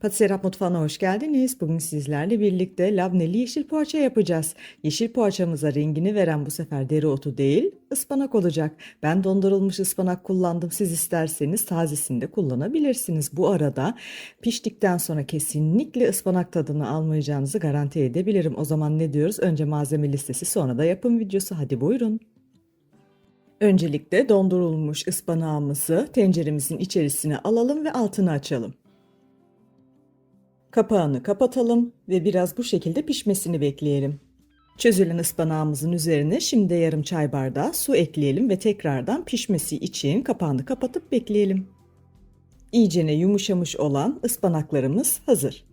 Patisserie Mutfağı'na hoş geldiniz. Bugün sizlerle birlikte labneli yeşil poğaça yapacağız. Yeşil poğaçamıza rengini veren bu sefer dereotu değil, ıspanak olacak. Ben dondurulmuş ıspanak kullandım. Siz isterseniz tazesini de kullanabilirsiniz. Bu arada piştikten sonra kesinlikle ıspanak tadını almayacağınızı garanti edebilirim. O zaman ne diyoruz? Önce malzeme listesi sonra da yapım videosu. Hadi buyurun. Öncelikle dondurulmuş ıspanağımızı tenceremizin içerisine alalım ve altını açalım. Kapağını kapatalım ve biraz bu şekilde pişmesini bekleyelim. Çözülen ıspanağımızın üzerine şimdi yarım çay bardağı su ekleyelim ve tekrardan pişmesi için kapağını kapatıp bekleyelim. İyicene yumuşamış olan ıspanaklarımız hazır.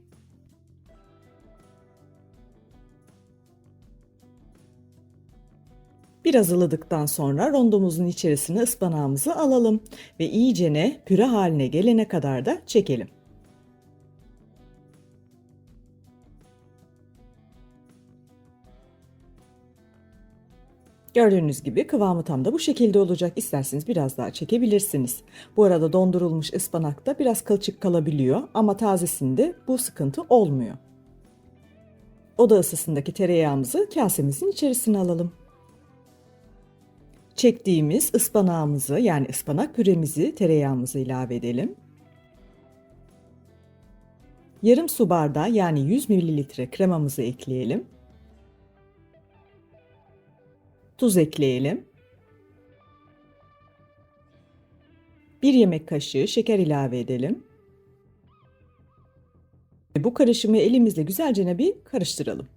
Biraz ılıdıktan sonra rondomuzun içerisine ıspanağımızı alalım ve iyicene püre haline gelene kadar da çekelim. Gördüğünüz gibi kıvamı tam da bu şekilde olacak. İsterseniz biraz daha çekebilirsiniz. Bu arada dondurulmuş ıspanak da biraz kılçık kalabiliyor ama tazesinde bu sıkıntı olmuyor. Oda ısısındaki tereyağımızı kasemizin içerisine alalım. Çektiğimiz ıspanağımızı yani ıspanak püremizi tereyağımıza ilave edelim. Yarım su bardağı yani 100 ml kremamızı ekleyelim. Tuz ekleyelim. 1 yemek kaşığı şeker ilave edelim. Bu karışımı elimizle güzelce bir karıştıralım.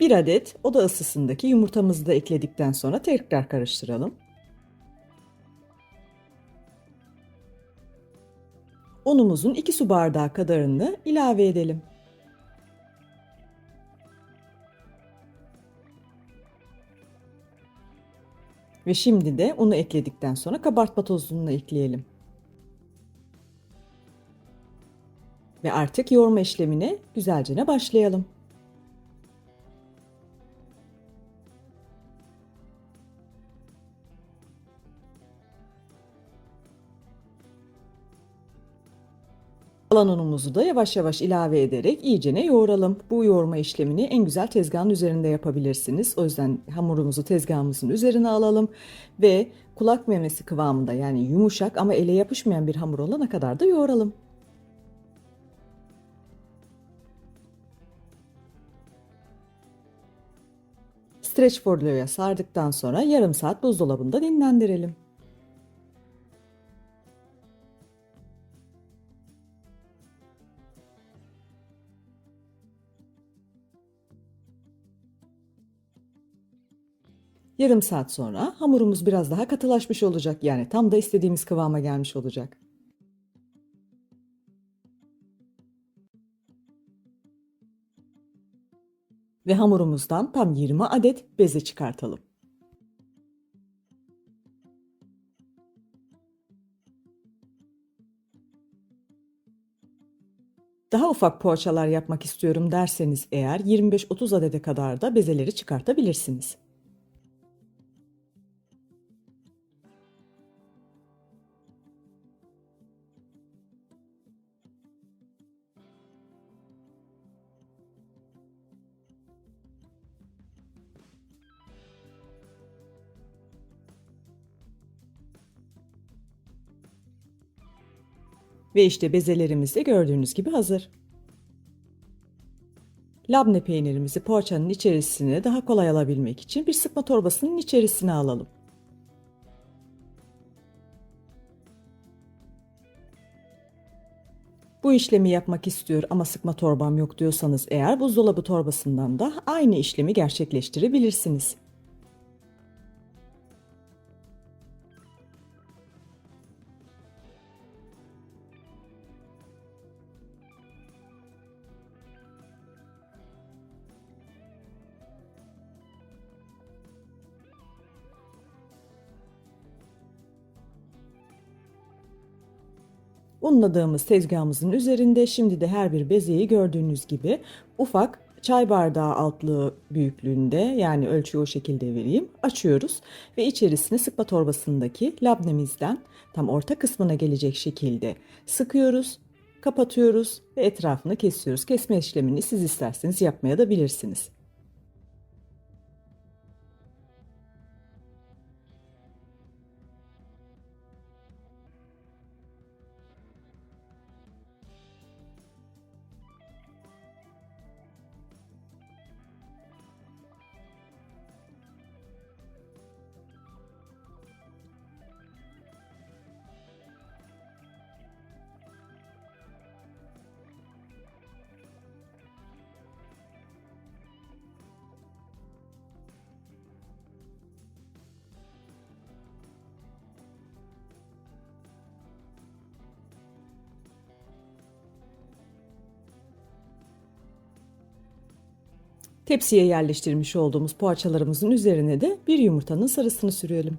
Bir adet oda ısısındaki yumurtamızı da ekledikten sonra tekrar karıştıralım. Unumuzun 2 su bardağı kadarını ilave edelim. Ve şimdi de unu ekledikten sonra kabartma tozunu ekleyelim. Ve artık yoğurma işlemine güzelce başlayalım. Kalan unumuzu da yavaş yavaş ilave ederek iyicene yoğuralım. Bu yoğurma işlemini en güzel tezgahın üzerinde yapabilirsiniz. O yüzden hamurumuzu tezgahımızın üzerine alalım ve kulak memesi kıvamında yani yumuşak ama ele yapışmayan bir hamur olana kadar da yoğuralım. Streç folyoya sardıktan sonra yarım saat buzdolabında dinlendirelim. Yarım saat sonra hamurumuz biraz daha katılaşmış olacak. Yani tam da istediğimiz kıvama gelmiş olacak. Ve hamurumuzdan tam 20 adet beze çıkartalım. Daha ufak poğaçalar yapmak istiyorum derseniz eğer 25-30 adede kadar da bezeleri çıkartabilirsiniz. Ve işte bezelerimiz de gördüğünüz gibi hazır. Labne peynirimizi poğaçanın içerisine daha kolay alabilmek için bir sıkma torbasının içerisine alalım. Bu işlemi yapmak istiyor ama sıkma torbam yok diyorsanız eğer buzdolabı torbasından da aynı işlemi gerçekleştirebilirsiniz. Unladığımız tezgahımızın üzerinde şimdi de her bir bezeyi gördüğünüz gibi ufak çay bardağı altlığı büyüklüğünde yani ölçüyü o şekilde vereyim. Açıyoruz ve içerisine sıkma torbasındaki labnemizden tam orta kısmına gelecek şekilde sıkıyoruz, kapatıyoruz ve etrafını kesiyoruz. Kesme işlemini siz isterseniz yapmaya da bilirsiniz. Tepsiye yerleştirmiş olduğumuz poğaçalarımızın üzerine de bir yumurtanın sarısını sürelim.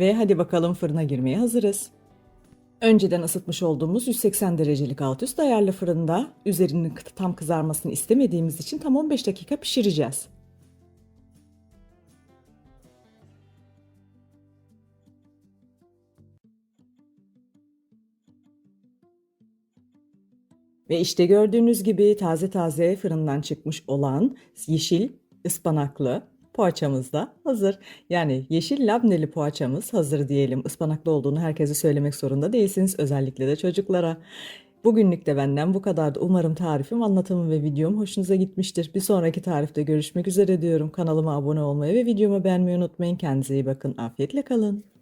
Ve hadi bakalım fırına girmeye hazırız. Önceden ısıtmış olduğumuz 180 derecelik alt üst ayarlı fırında üzerinin tam kızarmasını istemediğimiz için tam 15 dakika pişireceğiz. Ve işte gördüğünüz gibi taze taze fırından çıkmış olan yeşil ıspanaklı poğaçamız da hazır. Yani yeşil labneli poğaçamız hazır diyelim. Ispanaklı olduğunu herkese söylemek zorunda değilsiniz. Özellikle de çocuklara. Bugünlük de benden bu kadardı. Umarım tarifim, anlatımım ve videom hoşunuza gitmiştir. Bir sonraki tarifte görüşmek üzere diyorum. Kanalıma abone olmayı ve videomu beğenmeyi unutmayın. Kendinize iyi bakın. Afiyetle kalın.